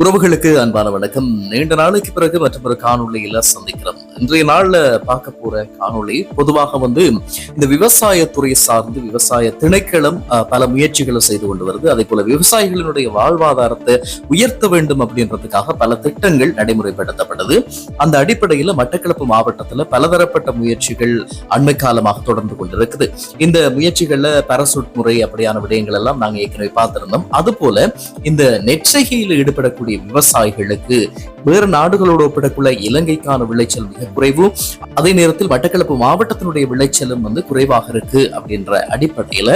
உறவுகளுக்கு அன்பான வணக்கம். நீண்ட நாளைக்கு பிறகு மற்றொரு காணொலியில சந்திக்கிறோம். இன்றைய நாள்ல பார்க்க போற காணொளி பொதுவாக வந்து இந்த விவசாயத்துறை சார்ந்து விவசாய திணைக்களம் அஹ், பல முயற்சிகளை செய்து கொண்டு வருது. அதே போல விவசாயிகளினுடைய வாழ்வாதாரத்தை உயர்த்த வேண்டும் அப்படின்றதுக்காக பல திட்டங்கள் நடைமுறைப்படுத்தப்பட்டது. அந்த அடிப்படையில மட்டக்களப்பு மாவட்டத்துல பலதரப்பட்ட முயற்சிகள் அண்மை காலமாக தொடர்ந்து கொண்டிருக்குது. இந்த முயற்சிகள்ல பரசுட் முறை அப்படியான விடயங்கள் எல்லாம் நாங்க ஏற்கனவே பார்த்திருந்தோம். அது போல இந்த நெற்செய்கையில் ஈடுபடக்கூடிய விவசாயிகளுக்கு வேறு நாடுகளோடு ஒப்பிடக்குள்ள இலங்கைக்கான விளைச்சல் மிக குறைவு. அதே நேரத்தில் மட்டக்களப்பு மாவட்டத்தினுடைய விளைச்சலும் வந்து குறைவாக இருக்கு அப்படின்ற அடிப்படையில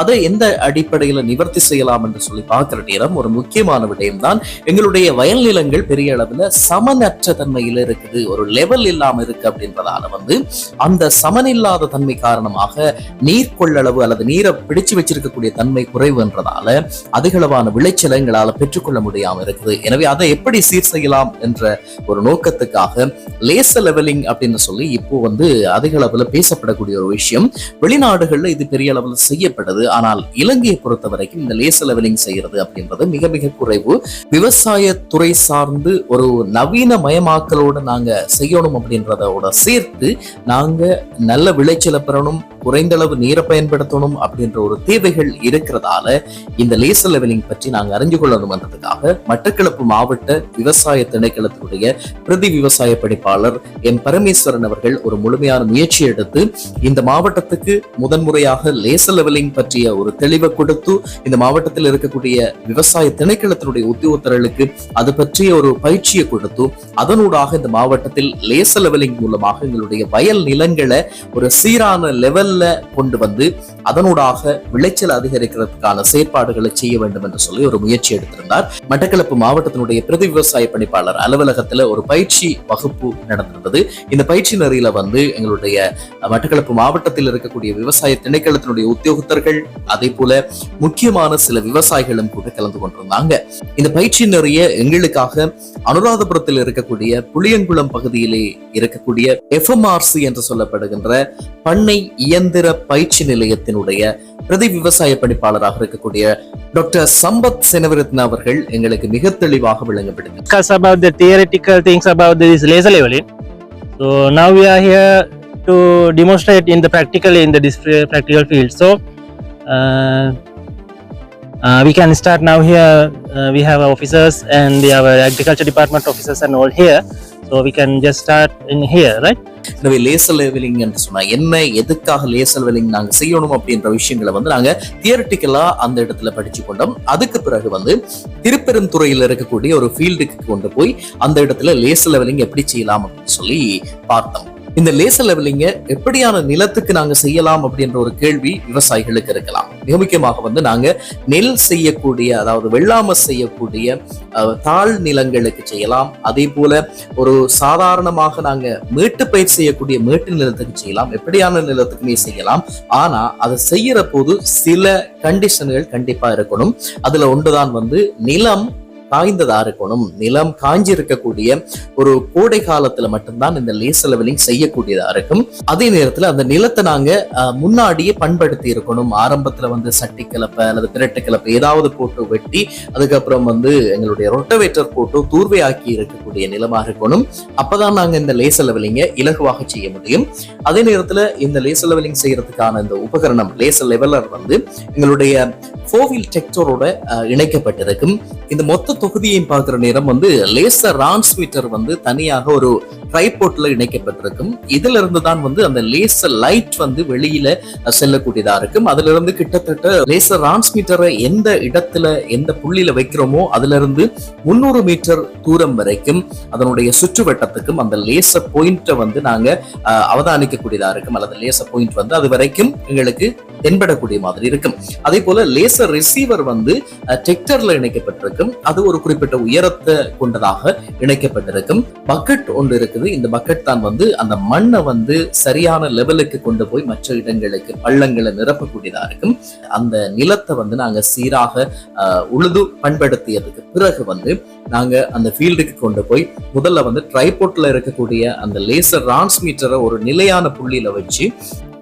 அதை எந்த அடிப்படையில நிவர்த்தி செய்யலாம் என்று சொல்லி பார்க்கிற நேரம் ஒரு முக்கியமான விடயம் தான் எங்களுடைய வயல் நிலங்கள் பெரிய அளவுல சமனற்ற தன்மையில இருக்குது. ஒரு லெவல் இல்லாம இருக்கு அப்படின்றதால வந்து அந்த சமனில்லாத தன்மை காரணமாக நீர் கொள்ளளவு அல்லது நீரை பிடிச்சு வச்சிருக்கக்கூடிய தன்மை குறைவுன்றதால அதிகளவான விளைச்சலை எங்களால் பெற்றுக்கொள்ள முடியாம இருக்குது. இருக்கிறது. எனவே அதை எப்படி சீர் செய்யலாம் என்ற ஒரு நோக்கத்துக்காக லேசர் லெவலிங் அப்படின்னு சொல்லி இப்போ வந்து அதிக அளவில் பேசப்படக்கூடிய ஒரு விஷயம். வெளிநாடுகளில் இது பெரிய அளவில் செய்யப்படுது. ஆனால் இலங்கையை பொறுத்த வரைக்கும் இந்த லேசர் லெவலிங் செய்யறது அப்படின்றது மிக மிக குறைவு. விவசாய துறை சார்ந்து ஒரு நவீன மயமாக்கலோடு நாங்க செய்யணும் அப்படின்றதோட சேர்த்து நாங்க நல்ல விளைச்சலை பெறணும் குறைந்த அளவு நீரை பயன்படுத்தணும் அப்படின்ற ஒரு தேவைகள் இருக்கிறதால இந்த லேசர் லெவலிங் பற்றி நாங்க அறிஞ்சு கொள்ளணும்ன்றதுக்காக மட்டக்களப்பு மாவட்ட விவசாய திணைக்களத்தினுடைய பிரதி விவசாய படிப்பாளர் என் பரமேஸ்வரன் அவர்கள் ஒரு முழுமையான முயற்சி எடுத்து இந்த மாவட்டத்துக்கு முதன்முறையாக லேசர் லெவலிங் பற்றிய ஒரு தெளிவை கொடுத்து இந்த மாவட்டத்தில் இருக்கக்கூடிய விவசாய திணைக்களத்தினுடைய உத்தியோகத்தர்களுக்கு அது பற்றிய ஒரு பயிற்சியை கொடுத்து அதனூடாக இந்த மாவட்டத்தில் லேசர் லெவலிங் மூலமாக எங்களுடைய வயல் நிலங்களை ஒரு சீரான லெவல்ல கொண்டு வந்து அதனூடாக விளைச்சல் அதிகரிக்கிறதுக்கான செயற்பாடுகளை செய்ய வேண்டும் என்று சொல்லி ஒரு முயற்சி எடுத்திருந்தார். மட்டக்களப்பு மாவட்டத்தினுடைய பிரதி விவசாய பணிப்பாளர் அலுவலகத்துல ஒரு பயிற்சி வகுப்பு நடந்திருந்தது. இந்த பயிற்சி நெறியில வந்து எங்களுடைய மட்டக்களப்பு மாவட்டத்தில் இருக்கக்கூடிய விவசாய திணைக்களத்தினுடைய உத்தியோகத்தர்கள் அதே போல முக்கியமான சில விவசாயிகளும் கூட கலந்து கொண்டிருந்தாங்க. இந்த பயிற்சி நெறிய எங்களுக்காக அனுராதபுரத்தில் இருக்கக்கூடிய புளியங்குளம் பகுதியிலே இருக்கக்கூடிய எஃப்எம்ஆர்சி என்று சொல்லப்படுகின்ற பண்ணை இயந்திர பயிற்சி நிலையத்தினுடைய பிரதி விவசாய பணிப்பாளராக இருக்கக்கூடிய டாக்டர் சம்பத் செனவிரத்ன அவர்கள் எங்களுக்கு மிக தெளிவாக விளங்கப்படுது discuss about the theoretical things about this laser leveling. So now we are here to demonstrate in the practical in the dis- practical field. So uh, uh, we can start now here. Uh, we have our officers and we have our agriculture department officers and all here. So we can just start in here right எனவே laser levelling என்று சொன்னா என்ன எதுக்காக laser levelling நாங்க செய்யணும் அப்படின்ற விஷயங்களை வந்து நாங்க தியரட்டிக்கலா அந்த இடத்துல படிச்சு கொண்டோம். அதுக்கு பிறகு வந்து திருப்பெருந்துறையில் இருக்கக்கூடிய ஒரு ஃபீல்டுக்கு கொண்டு போய் அந்த இடத்துல லேசர் லெவலிங் எப்படி செய்யலாம் அப்படின்னு சொல்லி பார்த்தோம். இந்த லேசர் லெவலிங்க எப்படியான நிலத்துக்கு நாங்க செய்யலாம் அப்படின்ற ஒரு கேள்வி விவசாயிகளுக்கு இருக்கலாம். மிக முக்கியமாக வந்து நாங்க நெல் செய்யக்கூடிய அதாவது வெள்ளாம செய்யக்கூடிய தாழ் நிலங்களுக்கு செய்யலாம். அதே போல ஒரு சாதாரணமாக நாங்க மேட்டு பயிர் செய்யக்கூடிய மேட்டு நிலத்துக்கு செய்யலாம். எப்படியான நிலத்துக்குமே செய்யலாம். ஆனா அதை செய்யற போது சில கண்டிஷன்கள் கண்டிப்பா இருக்கணும். அதுல ஒன்றுதான் வந்து நிலம் காய்ந்ததா இருக்கணும் நிலம் காஞ்சி இருக்கக்கூடிய ஒரு கோடை காலத்துல மட்டும்தான் இந்த லேசர் லெவலிங் செய்யக்கூடியதா இருக்கும் அதே நேரத்துல அந்த நிலத்தை நாங்க முன்னாடியே பண்படுத்தி இருக்கணும் ஆரம்பத்துல வந்து சட்டி கலப்பை அல்லது திரட்டு கலப்பை ஏதாவது போட்டு வெட்டி அதுக்கப்புறம் வந்து எங்களுடைய ரொட்டவேட்டர் போட்டு தூர்வையாக்கி இருக்கக்கூடிய நிலமா இருக்கணும் அப்பதான் நாங்க இந்த லேசர் லெவலிங்க இலகுவாக செய்ய முடியும். அதே நேரத்துல இந்த லேசர் லெவலிங் செய்யறதுக்கான இந்த உபகரணம் லேசர் லெவலர் வந்து எங்களுடைய கோவில் டெக்டரோட இணைக்கப்பட்டிருக்கும். இந்த மொத்த தொகுதியையும் பார்க்குற நேரம் வந்து லேசர் டிரான்ஸ்மிட்டர் வந்து தனியாக ஒரு ட்ரைபோர்ட்ல இணைக்கப்பட்டிருக்கும். இதுல இருந்து தான் வந்து அந்த லேசர் லைட் வந்து வெளியில செல்லக்கூடியதா இருக்கும். அதுல இருந்து கிட்டத்தட்ட லேசர் டிரான்ஸ்மிட்டரை எந்த இடத்துல எந்த புள்ளியில வைக்கிறோமோ அதுல இருந்து முன்னூறு மீட்டர் தூரம் வரைக்கும் அதனுடைய சுற்றுவட்டத்துக்கும் அந்த லேசர் பாயிண்ட்டை வந்து நாங்க அவதானிக்க அவதானிக்கக்கூடியதா இருக்கும். அல்லது லேசர் பாயிண்ட் வந்து அது வரைக்கும் எங்களுக்கு தென்படக்கூடிய மாதிரி இருக்கும். அதே போல லேசர் ரிசீவர் வந்து டெக்டர்ல இணைக்கப்பட்டிருக்கும். அது ஒரு குறிப்பிட்ட உயரத்தை கொண்டதாக இணைக்கப்பட்டிருக்கும். பக்கெட் ஒன்று இருக்கு இருக்குது. இந்த பக்கெட் தான் வந்து அந்த மண்ணை வந்து சரியான லெவலுக்கு கொண்டு போய் மற்ற இடங்களுக்கு பள்ளங்களை நிரப்பக்கூடியதா இருக்கும். அந்த நிலத்தை வந்து நாங்க சீராக அஹ், உழுது பண்படுத்தியதுக்கு பிறகு வந்து நாங்க அந்த ஃபீல்டுக்கு கொண்டு போய் முதல்ல வந்து ட்ரைபோர்ட்ல இருக்கக்கூடிய அந்த லேசர் டிரான்ஸ்மீட்டரை ஒரு நிலையான புள்ளியில வச்சு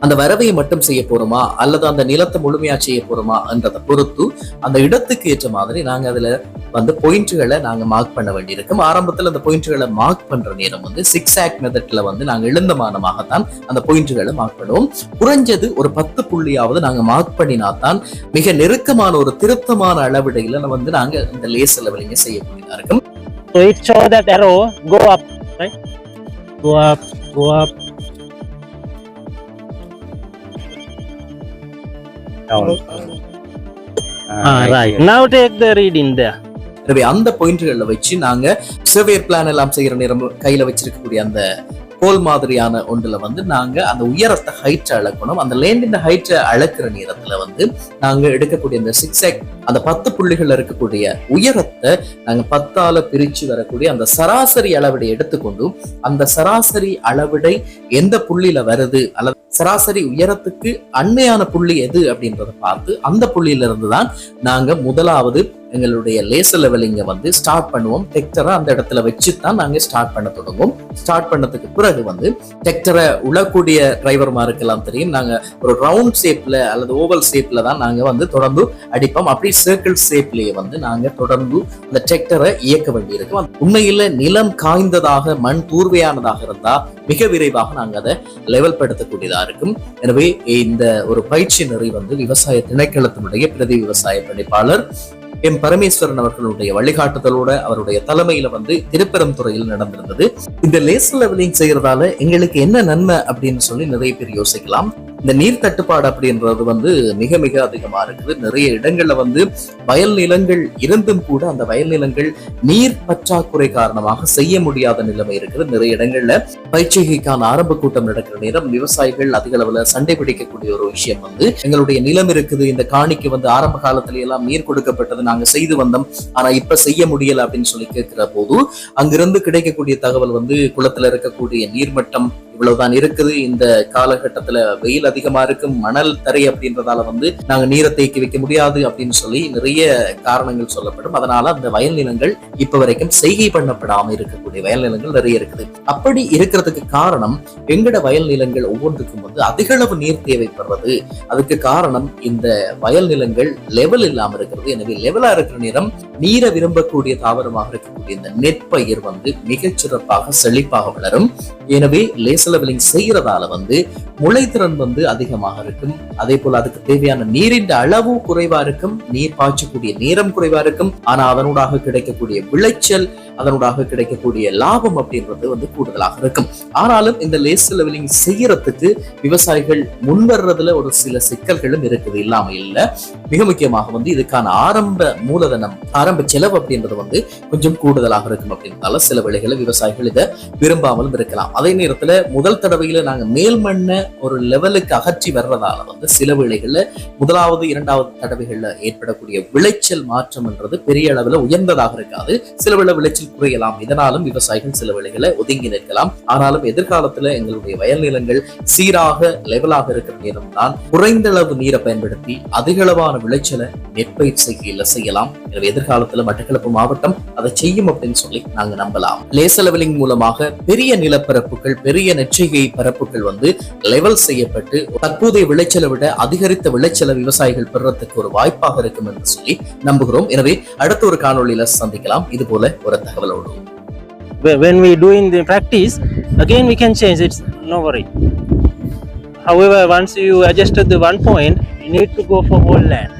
அந்த வரவையை மட்டும் செய்ய போறோமா? அல்லது அந்த நிலத்தை முழுமையா செய்ய போறோமா? என்றதை பொறுத்து அந்த இடத்துக்கு ஏற்ற மாதிரி நாங்க அதுல வந்து பாயிண்ட்களை நாங்க மார்க் பண்ண வேண்டியிருக்கும். ஆரம்பத்துல அந்த பாயிண்ட்களை மார்க் பண்ற நேரம் வந்து சிக்ஸ் ஆக் மெத்தட்ல வந்து நாங்க எழுந்தமானமாகத்தான் அந்த பாயிண்ட்களை மார்க் பண்ணுவோம். குறைஞ்சது ஒரு பத்து புள்ளியாவது நாங்க மார்க் பண்ணினா தான் மிக நெருக்கமான ஒரு திருத்தமான அளவிடையில வந்து நாங்க இந்த லேஸ் லெவலிங்க செய்யக்கூடியதா இருக்கும். So it show that arrow go up, right? Go up, go up. எனவே அந்த பாயிண்ட்களை வச்சு நாங்க சர்வேர் பிளான் எல்லாம் செய்யற நேரம் கையில வச்சிருக்கக்கூடிய அந்த கோல் மாதிரியான ஒன்றுல வந்து நாங்க அந்த உயரத்தை ஹைட் அளக்கணும். அந்த லேண்டின் ஹைட்டை அளக்குற நேரத்துல வந்து நாங்க எடுக்கக்கூடிய அந்த சிக்ஸ் அந்த பத்து புள்ளிகள் இருக்கக்கூடிய உயரத்தை நாங்க பத்தால பிரிச்சு வரக்கூடிய அந்த சராசரி அளவிடை எடுத்துக்கொண்டு அந்த சராசரி அளவிடை எந்த புள்ளியில வருது அல்லது சராசரி உயரத்துக்கு அண்மையான புள்ளி எது அப்படின்றத பார்த்து அந்த புள்ளியில இருந்து தான் நாங்கள் முதலாவது எங்களுடைய லேசர் லெவலிங்க வந்து ஸ்டார்ட் பண்ணுவோம். டெக்டரை அந்த இடத்துல வச்சு தான் நாங்கள் ஸ்டார்ட் பண்ண தொடங்குவோம். ஸ்டார்ட் பண்ணதுக்கு பிறகு வந்து டெக்டரை உழக்கூடிய டிரைவர்மாருக்கெல்லாம் தெரியும். நாங்கள் ஒரு ரவுண்ட் ஷேப்ல அல்லது ஓவல் ஷேப்ல தான் நாங்கள் வந்து தொடர்ந்து அடிப்போம். அப்படி சர்க்கிள் ஷேப்லயே வந்து நாங்கள் தொடர்ந்து அந்த டெக்டரை இயக்க வேண்டியிருக்கும் உண்மையில் நிலம் காய்ந்ததாக மண் தூர்வையானதாக இருந்தால் மிக விரைவாக நாங்கள் அதை லெவல் படுத்தக்கூடியதாக இருக்கும். எனவே இந்த ஒரு பயிற்சி நெறி வந்து விவசாய திணைக்களத்தினுடைய பிரதி விவசாய பணிப்பாளர் எம் பரமேஸ்வரன் அவர்களுடைய வழிகாட்டுதலோட அவருடைய தலைமையில வந்து திருப்பெருந்துறையில் நடந்திருந்தது. இந்த லேசர் லெவலிங் செய்யறதால எங்களுக்கு என்ன நன்மை அப்படின்னு சொல்லி நிறைய பேர் யோசிக்கலாம். இந்த நீர் தட்டுப்பாடு அப்படின்றது வந்து மிக மிக அதிகமா இருக்குது. நிறைய இடங்கள்ல வந்து வயல் நிலங்கள் இருந்தும் கூட அந்த வயல் நிலங்கள் நீர் பற்றாக்குறை காரணமாக செய்ய முடியாத நிலைமை இருக்குது. நிறைய இடங்கள்ல பயிற்சிகைக்கான ஆரம்ப கூட்டம் நடக்கிற நேரம் விவசாயிகள் அதிக அளவுல சண்டை பிடிக்கக்கூடிய ஒரு விஷயம் வந்து எங்களுடைய நிலம் இருக்குது. இந்த காணிக்கு வந்து ஆரம்ப காலத்துல எல்லாம் நீர் கொடுக்கப்பட்டது நாங்க செய்து வந்தோம். ஆனா இப்ப செய்ய முடியல அப்படின்னு சொல்லி கேட்கிற போது அங்கிருந்து கிடைக்கக்கூடிய தகவல் வந்து குளத்துல இருக்கக்கூடிய நீர்மட்டம் இவ்வளவுதான் இருக்குது. இந்த காலகட்டத்துல வெயில் அதிகமா இருக்கும் மணல் தரை அப்படின்றதால வந்து நாங்க நீரை தேக்கி வைக்க முடியாது அப்படின்னு சொல்லி நிறைய காரணங்கள் சொல்லப்படும். அதனால அந்த வயல் நிலங்கள் இப்ப வரைக்கும் செய்கை பண்ணப்படாம இருக்கக்கூடிய வயல் நிலங்கள் நிறைய இருக்குது. அப்படி இருக்கிறதுக்கு காரணம் எங்கட வயல் நிலங்கள் ஒவ்வொன்றுக்கும் வந்து அதிக அளவு நீர் தேவைப்படுறது. அதுக்கு காரணம் இந்த வயல் நிலங்கள் லெவல் இல்லாம இருக்கிறது. எனவே லெவலா இருக்கிற நேரம் நீரை விரும்பக்கூடிய தாவரமாக இருக்கக்கூடிய இந்த நெற்பயிர் வந்து மிகச் சிறப்பாக செழிப்பாக வளரும். எனவே லேச லெவலிங் செய்யறதால வந்து முளைத்திறன் வந்து அதிகமாக இருக்கும். அதே போல அதுக்கு தேவையான நீரின் அளவு குறைவா இருக்கும். நீர் பாய்ச்சக்கூடிய நேரம் குறைவா இருக்கும். ஆனா அதனூடாக கிடைக்கக்கூடிய விளைச்சல் அதனூடாக கிடைக்கக்கூடிய லாபம் அப்படின்றது வந்து கூடுதலாக இருக்கும். ஆனாலும் இந்த லேசர் லெவலிங் செய்யறதுக்கு விவசாயிகள் முன்வர்றதுல ஒரு சில சிக்கல்களும் இருக்குது. இல்லாம இல்ல மிக முக்கியமாக வந்து இதுக்கான ஆரம்ப மூலதனம் ஆரம்ப செலவு அப்படின்றது வந்து கொஞ்சம் கூடுதலாக இருக்கும் அப்படின்றதால சில வேளைகளை விவசாயிகள் இதை விரும்பாமலும் இருக்கலாம். அதே நேரத்துல முதல் தடவையில நாங்க மேல் மண்ணை ஒரு லெவலுக்கு அகற்றி வர்றதால வந்து சில வேளைகள்ல முதலாவது இரண்டாவது தடவைகள்ல ஏற்படக்கூடிய விளைச்சல் மாற்றம்ன்றது பெரிய அளவுல உயர்ந்ததாக இருக்காது. சில வேளை விளைச்சல் குறையலாம். இதனாலும் விவசாயிகள் சில வேளைகளை ஒதுங்கி நிற்கலாம். ஆனாலும் எதிர்காலத்துல எங்களுடைய வயல் நிலங்கள் சீராக லெவலாக இருக்கிற நேரம் தான் குறைந்த அளவு நீரை பயன்படுத்தி அதிக அளவான விளைச்சலை நெற்பயிர் செய்கையில செய்யலாம். எனவே எதிர்காலத்துல மட்டக்களப்பு மாவட்டம் அதை செய்யும் அப்படின்னு சொல்லி நாங்க நம்பலாம். லேசர் லெவலிங் மூலமாக பெரிய நிலப்பரப்புகள் பெரிய நெற்றிகை பரப்புகள் வந்து லெவல் செய்யப்பட்டு தற்போதைய விளைச்சலை விட அதிகரித்த விளைச்சலை விவசாயிகள் பெறத்துக்கு ஒரு வாய்ப்பாக இருக்கும் என்று சொல்லி நம்புகிறோம். எனவே அடுத்த ஒரு காணொளியில சந்திக்கலாம். இது போல ஒரு தகவல் Wh- When we do in the practice, again we can change it, no worry. However, once you adjusted the one point, you need to go for whole land.